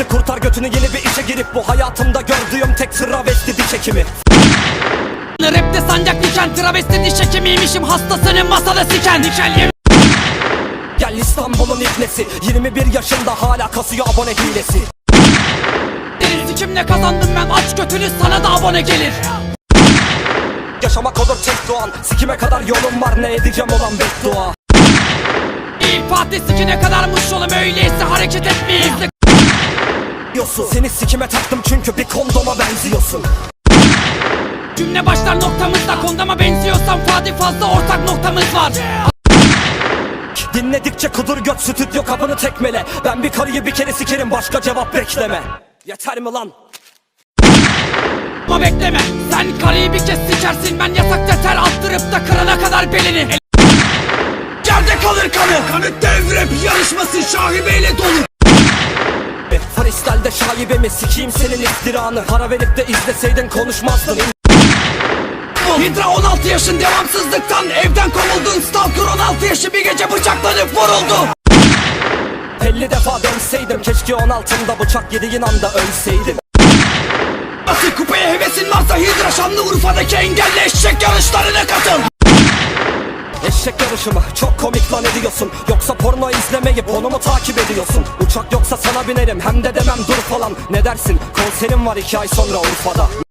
geçti kurtar götünü yeni bir işe girip Bu hayatımda gördüğüm tek travesti diş hekimi. Rapte sancak diken travesti diş hekimiymişim. Hastasının masada siken. Diken yem Gel İstanbul'un ibnesi 21 yaşında hala kasıyor abone hilesi. Sikimle kazandım ben aç götünü sana da abone gelir. Yaşamak olur tek doğan Sikime kadar yolum var ne edeceğim olan beddua. İyi Fatih sikine kadarmış yolum öyleyse hareket etmeyiz. de Diyorsun Seni sikime taktım çünkü bir kondoma benziyorsun. Cümle başlar noktamızda kondama benziyorsan Fatih fazla ortak noktamız var. Dinledikçe kudur göt stüdyo kapını tekmele. Ben bir karıyı bir kere sikerim başka cevap bekleme. Yeter mi lan? Ama bekleme. Sen karıyı bir kez sikersin ben yasak ter attırıp da kırana kadar belini. Yerde kalır kanı. Kanı devrep yarışması şahibeyle dolu Freestyle'de şaibe mi sikeyim senin iftiranı. Para verip de izleseydin konuşmazdın Hidra 16 yaşın devamsızlıktan evden kovuldun. Stalker 16 yaşı bir gece bıçaklanıp vuruldu. 50 defa dönseydim keşke 16'ımda bıçak yediğin anda ölseydim Asıl kupaya hevesin varsa Hidra Şanlıurfa'daki engelli eşek yarışlarına katıl Eşek yarışı mı? Çok komik lan ediyorsun Yoksa porno izlemeyip onu mu takip ediyorsun? Uçak yoksa sana binerim hem de demem dur falan Ne dersin? Konserim var iki ay sonra Urfa'da